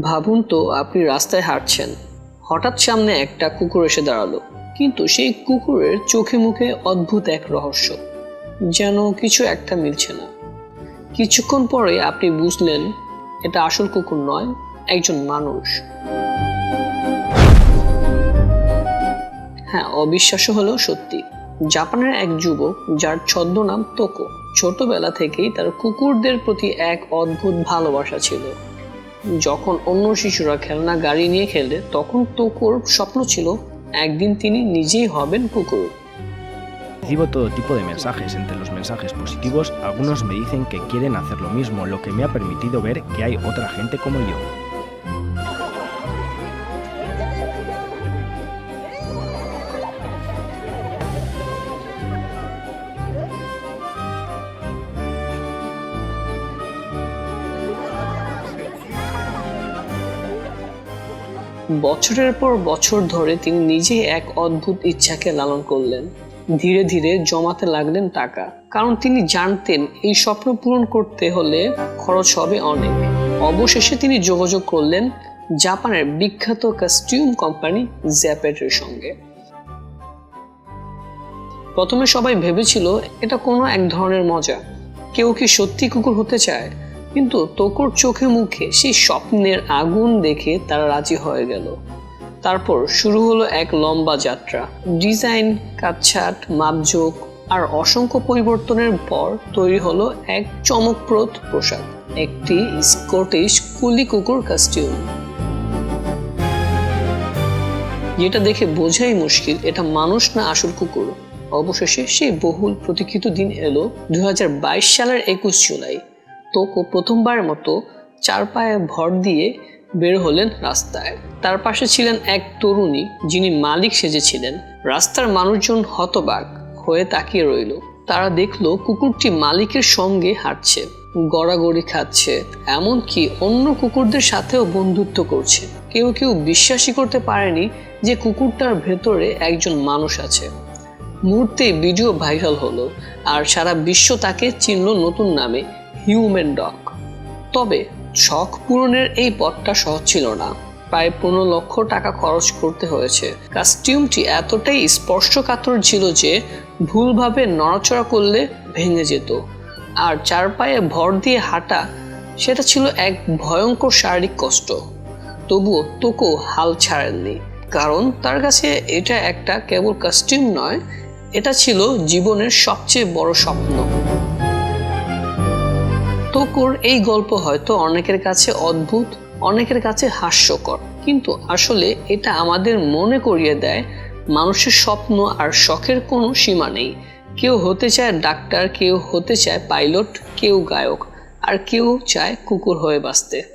ভাবুন তো, আপনি রাস্তায় হাঁটছেন। হঠাৎ সামনে একটা কুকুর এসে দাঁড়াল। কিন্তু সেই কুকুরের চোখে মুখে অদ্ভুত এক রহস্য। যেন কিছু একটা মিলছে না। কিছুক্ষণ পরে আপনি বুঝলেন, এটা আসল কুকুর নয়, একজন মানুষ। হ্যাঁ অবিশ্বাস্য হলেও সত্যি। জাপানের এক যুবক, যার ছদ্মনাম তোকো, ছোটবেলা থেকেই তার কুকুরদের প্রতি এক অদ্ভুত ভালোবাসা ছিল। যখন অন্য শিশুরা খেলনা গাড়ি নিয়ে খেলে তখন তোকোর স্বপ্ন ছিল একদিন তিনি নিজেই হবেন কুকুর Recibo todo tipo de mensajes. Entre los mensajes positivos, algunos me dicen que quieren hacer lo mismo, lo que me ha permitido ver que hay otra gente como yo. বছরের পর বছর ধরে তিনি নিজেই এক অদ্ভুত ইচ্ছাকে লালন করলেন। ধীরে ধীরে জমাতে লাগলেন টাকা। কারণ তিনি জানতেন, এই স্বপ্ন পূরণ করতে হলে খরচ হবে অনেক। অবশেষে তিনি যোগাযোগ করলেন জাপানের বিখ্যাত কাস্টিউম কোম্পানি জ্যাপেটের সঙ্গে। প্রথমে সবাই ভেবেছিল, এটা কোনো এক ধরনের মজা। কেউ কি সত্যি কুকুর হতে চায়? কিন্তু তোকর চোখে মুখে সেই স্বপ্নের আগুন দেখে তারা রাজি হয়ে গেল। তারপর শুরু হলো এক লম্বা যাত্রা। ডিজাইন, কাটছাট, মাপজোক আর অসংখ্য পরিবর্তনের পর তৈরি হলো এক চমকপ্রদ পোশাক, একটি স্কটিশ কুলি কুকুর কাস্টিউম যেটা দেখে বোঝাই মুশকিল, এটা মানুষ না আসল কুকুর। অবশেষে সেই বহুল প্রতীক্ষিত দিন এলো দু হাজার বাইশ সালের একুশ জুলাই। তোকো প্রথমবারের মতো চার পায়ে ভর দিয়ে বের হলেন রাস্তায়। তার পাশে ছিলেন এক তরুণী যিনি মালিক সেজেছিলেন। রাস্তার মানুষজন হতবাক হয়ে তাকিয়ে রইল। তারা দেখল কুকুরটি মালিকের সঙ্গে হাঁটছে, গড়াগড়ি খাচ্ছে, এমনকি অন্য কুকুরদের সাথেও বন্ধুত্ব করছে। কেউ কেউ বিশ্বাসই করতে পারেনি যে কুকুরটার ভেতরে একজন মানুষ আছে। মুহূর্তে ভিডিও ভাইরাল হলো, আর সারা বিশ্ব তাকে চিনল নতুন নামে। হিউম্যান ডগ তবে শখ পূরণের এই পথটা সহজ ছিল না। প্রায় পনেরো লক্ষ টাকা খরচ করতে হয়েছে। কাস্টিউমটি এতটাই স্পর্শকাতর ছিল যে ভুলভাবে নড়াচড়া করলে ভেঙে যেত। আর চার পায়ে ভর দিয়ে হাঁটা, সেটা ছিল এক ভয়ঙ্কর শারীরিক কষ্ট। তবুও তোকো হাল ছাড়েননি। কারণ তার কাছে এটা একটা কেবল কাস্টিউম নয়, এটা ছিল জীবনের সবচেয়ে বড় স্বপ্ন। তোকোর এই গল্প হয়তো অনেকের কাছে অদ্ভুত, অনেকের কাছে হাস্যকর। কিন্তু আসলে এটা আমাদের মনে করিয়ে দেয়, মানুষের স্বপ্ন আর শখের কোনো সীমা নেই। কেউ হতে চায় ডাক্তার, কেউ হতে চায় পাইলট, কেউ গায়ক, আর কেউ চায় কুকুর হয়ে বাঁচতে।